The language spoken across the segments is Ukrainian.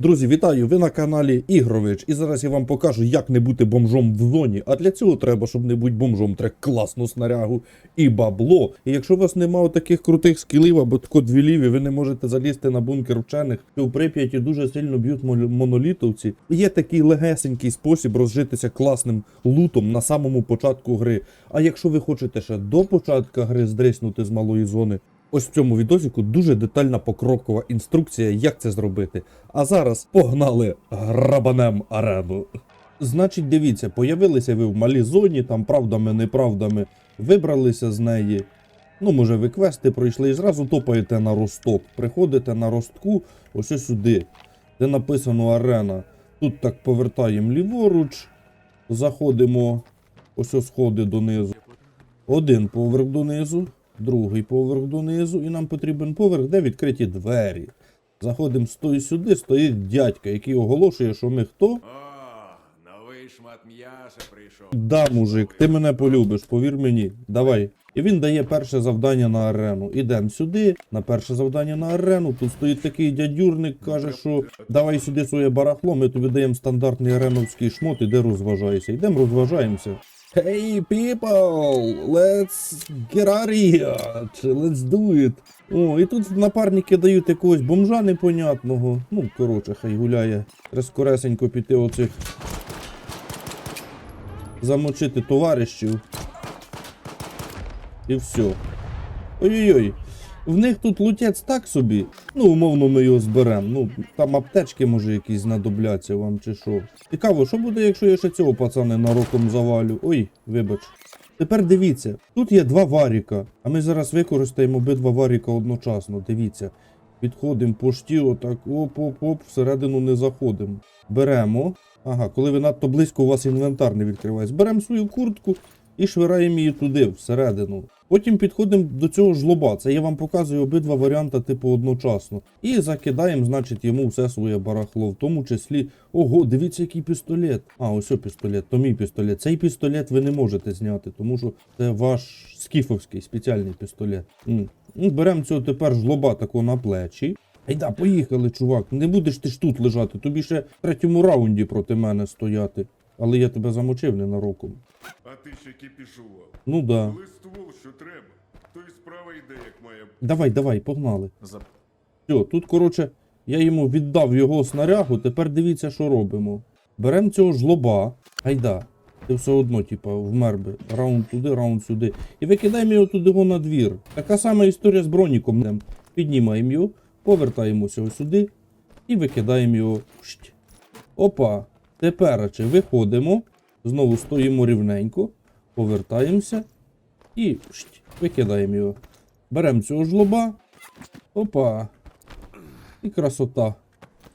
Друзі, вітаю! Ви на каналі Ігрович. І зараз я вам покажу, як не бути бомжом в зоні. А для цього треба, щоб не бути бомжом, треба класну снарягу і бабло. І якщо у вас немає таких крутих скілів або тако дві ліві, ви не можете залізти на бункер вчених, то в Прип'яті дуже сильно б'ють монолітовці. Є такий легесенький спосіб розжитися класним лутом на самому початку гри. А якщо ви хочете ще до початку гри здриснути з малої зони, Ось в цьому відосіку дуже детальна покрокова інструкція, як це зробити. А зараз погнали грабанем арену. Значить, дивіться, появилися ви в малій зоні, там правдами, неправдами, вибралися з неї. Ну, може, ви квести пройшли і зразу топаєте на росток. Приходите на ростку, ось ось сюди, де написано арена. Тут так повертаємо ліворуч, заходимо, ось ось сходи донизу. Один поверх донизу, другий поверх донизу, і нам потрібен поверх, де відкриті двері. Заходимо сюди, стоїть дядька, який оголошує, що ми хто. Новий шмат м'яса прийшов. Да, мужик, ти мене полюбиш, повір мені. Давай. І він дає перше завдання на арену. Ідемо сюди, на перше завдання на арену. Тут стоїть такий дядюрник, каже, що давай сюди своє барахло, ми тобі даємо стандартний ареновський шмот, іде розважайся. Йдемо розважаємося. Hey people, let's get out of here, let's do it. О, і тут напарники дають якогось бомжа непонятного. Ну, коротше, хай гуляє. Треба піти оцих замочити товаришів. І все. Ой-ой-ой. В них тут лутець так собі. Ну, умовно, ми його зберемо. Ну, там аптечки, може, якісь знадобляться вам чи що. Цікаво, що буде, якщо я ще цього пацана нароком завалю? Ой, вибач. Тепер дивіться, тут є два варіка, а ми зараз використаємо обидва варіка одночасно. Дивіться. Підходимо по шті, отак, оп-оп-оп, всередину не заходимо. Беремо. Ага, коли ви надто близько, у вас інвентар не відкривається. Беремо свою куртку і швираємо її туди, всередину. Потім підходимо до цього жлоба. Це я вам показую обидва варіанти, типу, одночасно. І закидаємо, значить, йому все своє барахло, в тому числі. Ого, дивіться, який пістолет. А, ось о пістолет, то мій пістолет. Цей пістолет ви не можете зняти, тому що це ваш скіфовський спеціальний пістолет. Ну, Беремо цього тепер жлоба тако на плечі. Айда, поїхали, чувак. Не будеш ти ж тут лежати, тобі ще в третьому раунді проти мене стояти. Але я тебе замочив ненароком. А ти ще кипішував. Ну да. Коли ствол, що треба, то і справа йде, як має. Давай, давай, погнали. За... Все, тут, коротше, я йому віддав його снарягу, тепер дивіться, що робимо. Беремо цього жлоба, айда. Ти все одно, типа, вмер би. Раунд туди, раунд сюди. І викидаємо його туди го на двір. Така сама історія з броніком. Піднімаємо його, повертаємося ось сюди і викидаємо його. Опа. Тепер виходимо, знову стоїмо рівненько, повертаємося і викидаємо його. Беремо цього жлоба. Опа. І красота.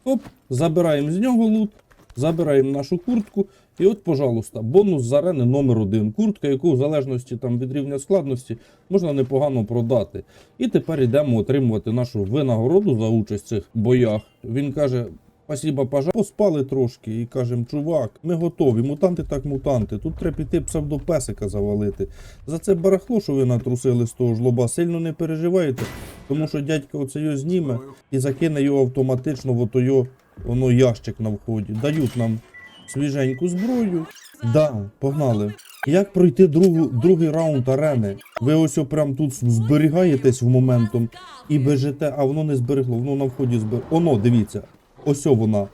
Оп, забираємо з нього лут, забираємо нашу куртку. І от, пожалуйста, бонус з арени номер один. Куртка, яку в залежності там, від рівня складності можна непогано продати. І тепер йдемо отримувати нашу винагороду за участь в цих боях. Він каже. Спасіба, пажа. Поспали трошки і кажемо, чувак, ми готові. Мутанти так мутанти. Тут треба піти псевдопесика завалити. За це барахло, що ви натрусили з того жлоба, сильно не переживаєте, тому що дядька оце його зніме і закине його автоматично в отойо, воно ящик на вході. Дають нам свіженьку зброю. Да, погнали. Як пройти другу, другий раунд арени? Ви ось прям тут зберігаєтесь в моментом і бежите, а воно не зберегло, воно на вході збер... Оно, дивіться. Ось вона.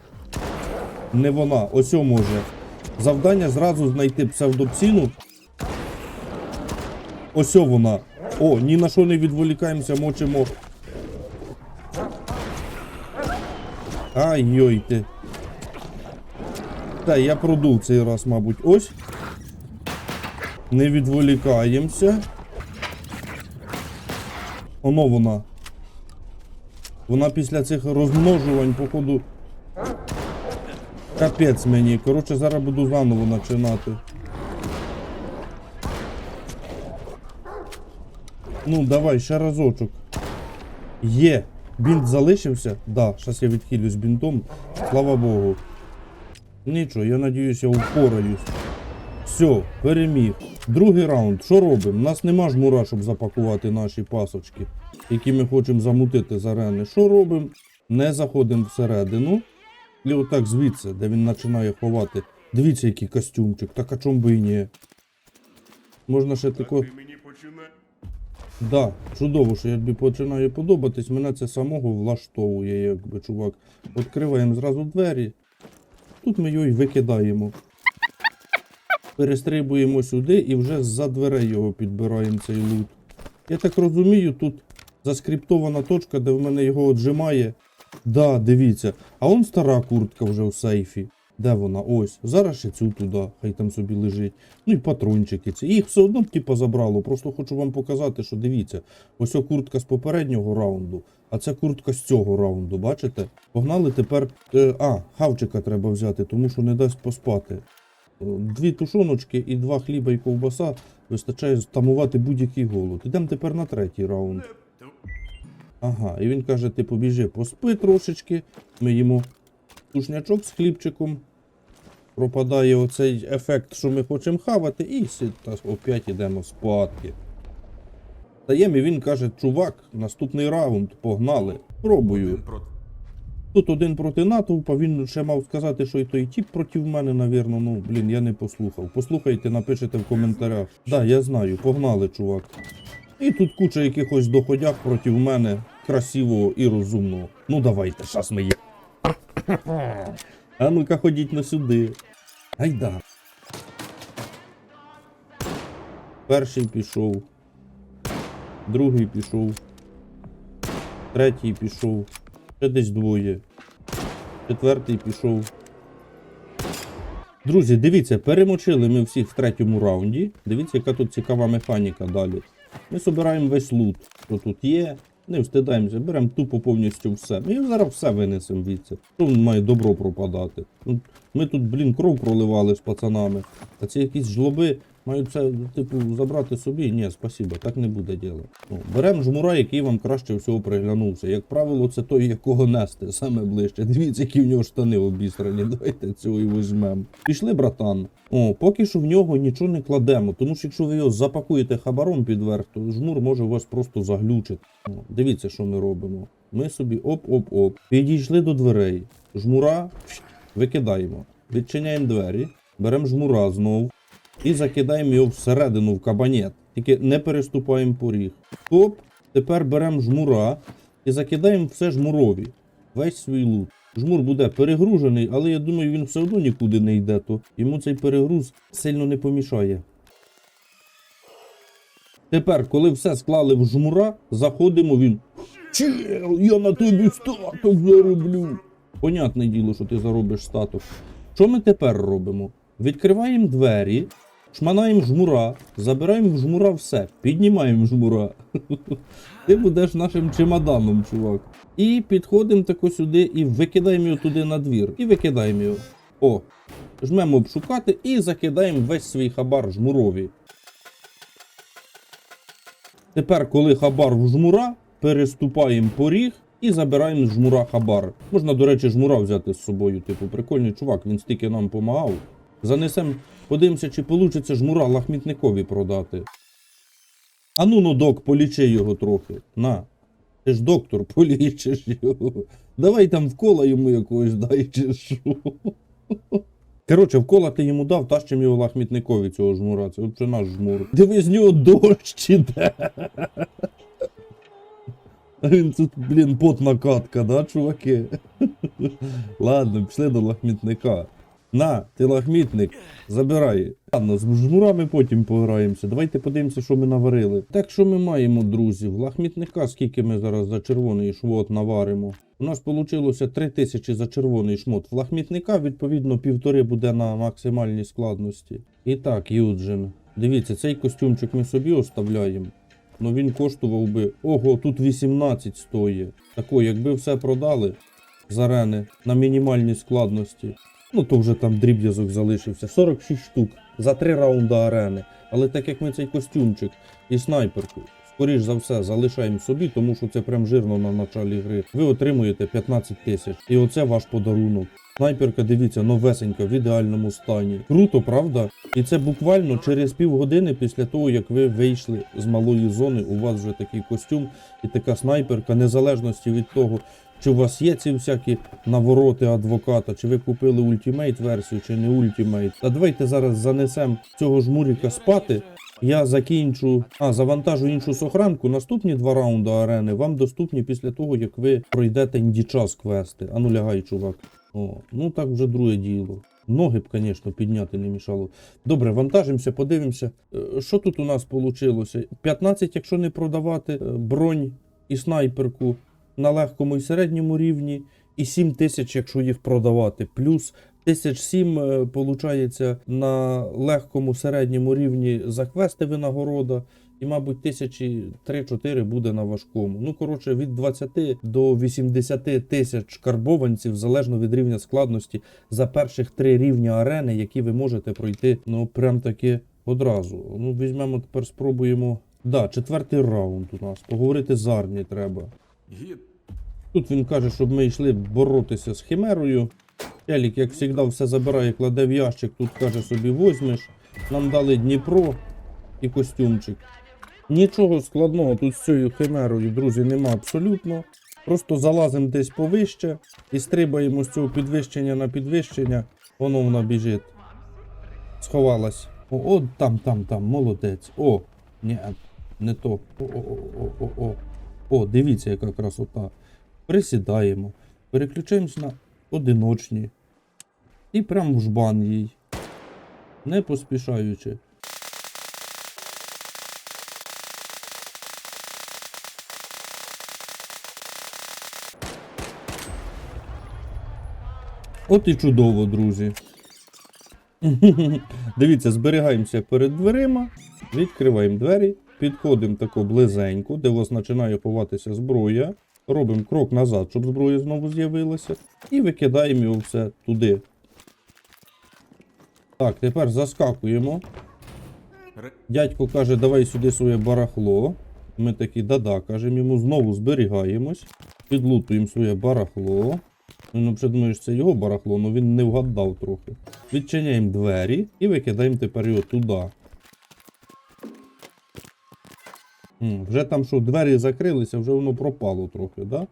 Не вона, ось може. Завдання зразу знайти псевдопсіну. Ось вона. О, ні на що не відволікаємося, мочимо. Ай-йой ти. Та, я продув цей раз, мабуть. Ось. Не відволікаємося. Оно вона. Вона після цих розмножувань, походу. Капець мені. Коротше, зараз буду заново починати. Ну, давай, ще разочок. Є. Бінт залишився? Да, зараз я відхилюсь бінтом. Слава Богу. Нічого, я надіюсь, я впораюсь. Все, переміг. Другий раунд. Що робимо? У нас нема жмура, щоб запакувати наші пасочки, які ми хочемо замутити з арени. Що робимо? Не заходимо всередину. І отак звідси, де він починає ховати. Дивіться, який костюмчик, так а чом би і ні. Можна ще тако. Да, чудово, що я тобі починає подобатись. Мене це самого влаштовує, якби чувак. Відкриваємо зразу двері. Тут ми його й викидаємо. Перестрибуємо сюди і вже з-за дверей його підбираємо цей лут. Я так розумію, тут заскриптована точка, де в мене його отжимає. Да, дивіться. А он стара куртка вже в сейфі. Де вона? Ось. Зараз ще цю туди, хай там собі лежить. Ну і патрончики ці. Їх все одно типа забрало. Просто хочу вам показати, що дивіться. Ось о куртка з попереднього раунду, а це куртка з цього раунду, бачите? Погнали тепер. Е, а, хавчика треба взяти, тому що не дасть поспати. Е, Дві тушоночки і два хліба і ковбаса вистачає тамувати будь-який голод. Ідемо тепер на третій раунд. Ага, і він каже: ти побіжи, поспи трошечки. Ми їмо тушнячок з хлібчиком. Пропадає оцей ефект, що ми хочемо хавати, і опять ідемо спадки. Даємо, і він каже: чувак, наступний раунд, погнали. Пробую. Тут один проти натовпа, він ще мав сказати, що і той тіп проти мене, навірно. Ну, блін, я не послухав. Послухайте, напишете в коментарях. Да, я знаю, погнали, чувак. І тут куча якихось доходяг проти мене, красивого і розумного. Ну давайте, щас ми є. А ну-ка ходіть на сюди. Гайда. Перший пішов. Другий пішов. Третій пішов. Ще десь двоє. Четвертий пішов. Друзі, дивіться, перемочили ми всіх в третьому раунді. Дивіться, яка тут цікава механіка далі. Ми збираємо весь лут, що тут є. Не встидаємося, беремо тупо повністю все. Ми зараз все винесемо звідси. Що має добро пропадати? Ну, Ми тут, блін, кров проливали з пацанами. А ці якісь жлоби мають це, типу, забрати собі. Ні, спасибо, так не буде діло. Ну, беремо жмура, який вам краще всього приглянувся. Як правило, це той, якого нести, саме ближче. Дивіться, які в нього штани обісрані. Давайте цього і візьмемо. Пішли, братан. О, поки що в нього нічого не кладемо, тому що якщо ви його запакуєте хабаром підверх, то жмур може вас просто заглючити. О, дивіться, що ми робимо. Ми собі оп-оп-оп. Підійшли до дверей. Жмура викидаємо. Відчиняємо двері, беремо жмура знов і закидаємо його всередину в кабанет. Тільки не переступаємо поріг. Оп, тепер беремо жмура і закидаємо все жмурові. Весь свій лут. Жмур буде перегружений, але я думаю, він все одно нікуди не йде, то йому цей перегруз сильно не помішає. Тепер, коли все склали в жмура, заходимо він. Чел, я на тобі статок зароблю. Понятне діло, що ти заробиш статок. Що ми тепер робимо? Відкриваємо двері, шманаємо жмура, забираємо жмура все, піднімаємо жмура. Ти будеш нашим чемоданом, чувак. І підходимо тако сюди і викидаємо його туди на двір. І викидаємо його. О, жмемо обшукати і закидаємо весь свій хабар жмурові. Тепер, коли хабар в жмура, переступаємо поріг і забираємо жмура хабар. Можна, до речі, жмура взяти з собою. Типу, прикольний чувак, він стільки нам помагав. Занесем, подивимося, чи вийде жмура лахмітникові продати. А ну, ну, док, полічи його трохи. На. Ти ж доктор, полічиш його. Давай там вкола йому якогось дай чи що. Коротше, вкола ти йому дав, тащим його лахмітникові цього жмура. Це вже наш жмур. Диви, з нього дощ іде. Він тут, блін, потна катка, да, чуваки? Ладно, пішли до лахмітника. На, ти лахмітник, забирай. Ладно, з жмурами потім пограємося. Давайте подивимося, що ми наварили. Так що ми маємо, друзі, в лахмітника, скільки ми зараз за червоний шмот наваримо. У нас вийшло 3000 за червоний шмот. В лахмітника, відповідно, півтори буде на максимальній складності. І так, Юджин. Дивіться, цей костюмчик ми собі оставляємо. Ну він коштував би. Ого, тут 18 стоїть. Тако, якби все продали з на мінімальній складності. Ну то вже там дріб'язок залишився. 46 штук за 3 раунди арени. Але так як ми цей костюмчик і снайперку, скоріш за все, залишаємо собі, тому що це прям жирно на началі гри. Ви отримуєте 15 тисяч. І оце ваш подарунок. Снайперка, дивіться, новесенька, в ідеальному стані. Круто, правда? І це буквально через півгодини після того, як ви вийшли з малої зони, у вас вже такий костюм і така снайперка, незалежності від того, чи у вас є ці всякі навороти адвоката, чи ви купили ультимейт версію, чи не ультимейт. Та давайте зараз занесемо цього жмуріка спати. Я закінчу, а завантажу іншу сохранку. Наступні два раунди арени вам доступні після того, як ви пройдете індічас квести. Ану лягай, чувак. О, ну так вже друге діло. Ноги б, звісно, підняти не мішало. Добре, вантажимося, подивимося. Е, Що тут у нас вийшло? 15, якщо не продавати е, бронь і снайперку на легкому і середньому рівні, і 7 тисяч, якщо їх продавати. Плюс 1007 виходить на легкому середньому рівні за квести винагорода. І, мабуть, тисячі 3-4 буде на важкому. Ну, коротше, від 20 до 80 тисяч карбованців, залежно від рівня складності, за перших три рівня арени, які ви можете пройти, ну, прям таки одразу. Ну, візьмемо тепер, спробуємо. Да, четвертий раунд у нас. Поговорити з Арні треба. Тут він каже, щоб ми йшли боротися з химерою. Елік, як завжди, все забирає, кладе в ящик, тут каже собі возьмеш. Нам дали Дніпро і костюмчик. Нічого складного тут з цією химерою, друзі, нема абсолютно. Просто залазимо десь повище і стрибаємо з цього підвищення на підвищення. Воно вона біжить. Сховалась. О, о, там, там, там, молодець. О, ні, не то. О, о, дивіться, яка красота. Присідаємо, переключаємось на одиночні. І прям в жбан їй. Не поспішаючи. От і чудово, друзі. Дивіться, зберігаємося перед дверима, відкриваємо двері, підходимо тако близенько, де у вас починає ховатися зброя. Робимо крок назад, щоб зброя знову з'явилася. І викидаємо його все туди. Так, тепер заскакуємо. Дядько каже, давай сюди своє барахло. Ми такі да-да, кажемо йому, знову зберігаємось, підлутуємо своє барахло. Він взагалі думає, що це його барахло, але він не вгадав трохи. Відчиняємо двері і викидаємо тепер його туди. Вже там що двері закрилися, вже воно пропало трохи, да?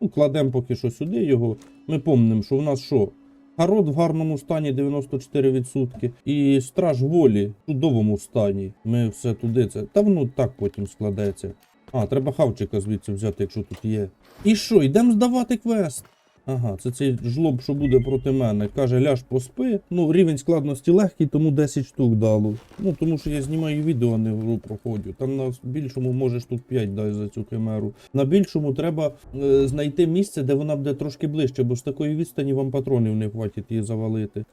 Ну, кладемо поки що сюди його. Ми помнимо, що в нас що? Гарод в гарному стані 94%. І страж волі в чудовому стані. Ми все туди це. Та воно так потім складеться. А, треба хавчика звідси взяти, якщо тут є. І що, йдемо здавати квест? Ага, це цей жлоб, що буде проти мене. Каже, ляж поспи. Ну, рівень складності легкий, тому 10 штук дало. Ну, тому що я знімаю відео, а не гру проходжу. Там на більшому може штук 5 дай за цю химеру. На більшому треба е, знайти місце, де вона буде трошки ближче, бо з такої відстані вам патронів не хватить її завалити.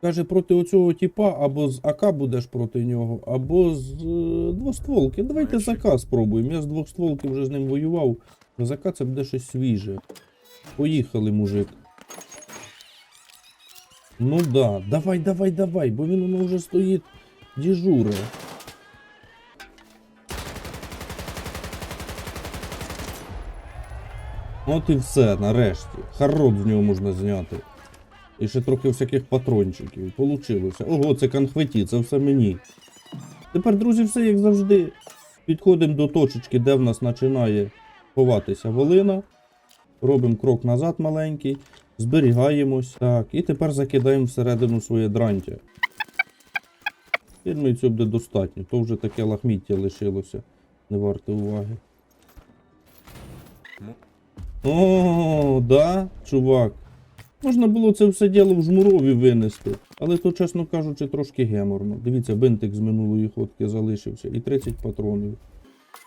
Каже, проти оцього типа або з АК будеш проти нього, або з е, двостволки. Давайте з АК спробуємо. Я з двостволки вже з ним воював. З АК це буде щось свіже. Поїхали, мужик. Ну да, давай, давай, давай, бо він воно вже стоїть дежуре. От і все, нарешті. Харрод з нього можна зняти. І ще трохи всяких патрончиків. Получилося. Ого, це конфеті, це все мені. Тепер, друзі, все як завжди. Підходимо до точечки, де в нас починає ховатися волина. Робимо крок назад маленький, зберігаємось. Так, і тепер закидаємо всередину своє дрантя. Думаю, цього буде достатньо. То вже таке лахміття лишилося. Не варте уваги. О, да, чувак. Можна було це все діло в жмурові винести. Але то, чесно кажучи, трошки геморно. Дивіться, бинтик з минулої ходки залишився і 30 патронів.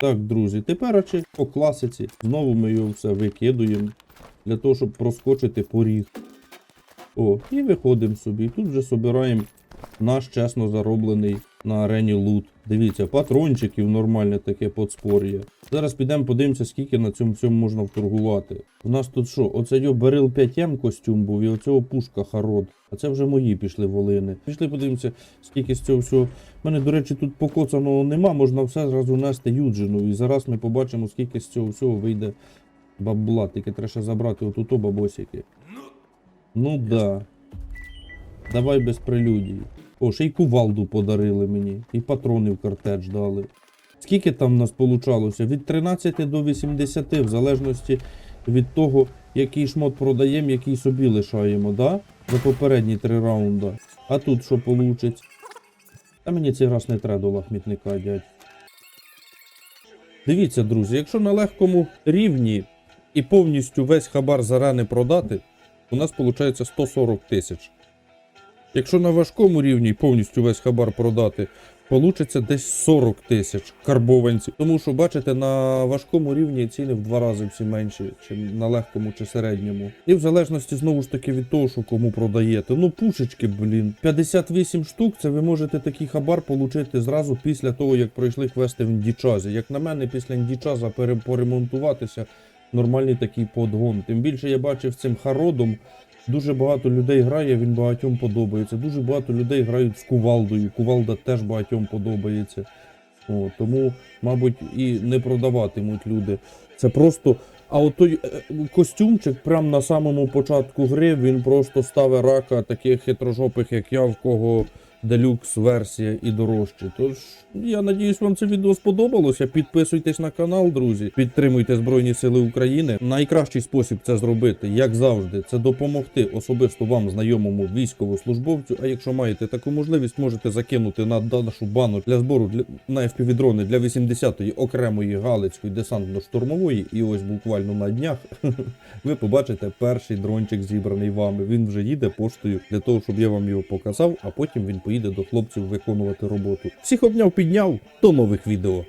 Так, друзі, тепер очі по класиці. Знову ми його все викидуємо для того, щоб проскочити поріг. О, і виходимо собі. Тут вже собираємо наш чесно зароблений на арені лут. Дивіться, патрончиків нормальне таке подспор'я. Зараз підемо подивимося, скільки на цьому всьому можна вторгувати. У нас тут що? Оце його берил 5М костюм був і оцього пушка харод. А це вже мої пішли волини. Пішли подивимося, скільки з цього всього. У мене, до речі, тут покоцаного нема, можна все зразу нести юджину. І зараз ми побачимо, скільки з цього всього вийде бабла. Тільки треба забрати отут бабосики. Ну да. Давай без прелюдій. О, ще й кувалду подарили мені. І патрони в картедж дали. Скільки там нас получалося? Від 13 до 80, в залежності від того, який шмот продаємо, який собі лишаємо, да? За попередні три раунди. А тут що получить? Та мені цей раз не треба до лахмітника, дядь. Дивіться, друзі, якщо на легкому рівні і повністю весь хабар зарани продати, у нас виходить 140 тисяч. Якщо на важкому рівні повністю весь хабар продати, получиться десь 40 тисяч карбованців. Тому що, бачите, на важкому рівні ціни в два рази всі менші, ніж на легкому чи середньому. І в залежності знову ж таки від того, що кому продаєте. Ну, пушечки, блін. 58 штук, це ви можете такий хабар отримати зразу після того, як пройшли квести в індічазі. Як на мене, після індічаза пере- поремонтуватися нормальний такий подгон. Тим більше я бачив цим хародом. Дуже багато людей грає, він багатьом подобається. Дуже багато людей грають з кувалдою. Кувалда теж багатьом подобається. О, тому, мабуть, і не продаватимуть люди. Це просто. А от той е, костюмчик прямо на самому початку гри він просто ставить рака таких хитрожопих, як я, в кого делюкс версія і дорожче. Тож я надіюсь, вам це відео сподобалося. Підписуйтесь на канал, друзі. Підтримуйте Збройні Сили України. Найкращий спосіб це зробити, як завжди, це допомогти особисто вам, знайомому військовослужбовцю. А якщо маєте таку можливість, можете закинути на нашу бану для збору для на FPV-дрони для 80-ї окремої Галицької десантно-штурмової. І ось буквально на днях ви побачите перший дрончик зібраний вами. Він вже їде поштою для того, щоб я вам його показав, а потім він поїде до хлопців виконувати роботу. Всіх обняв, підняв. До нових відео.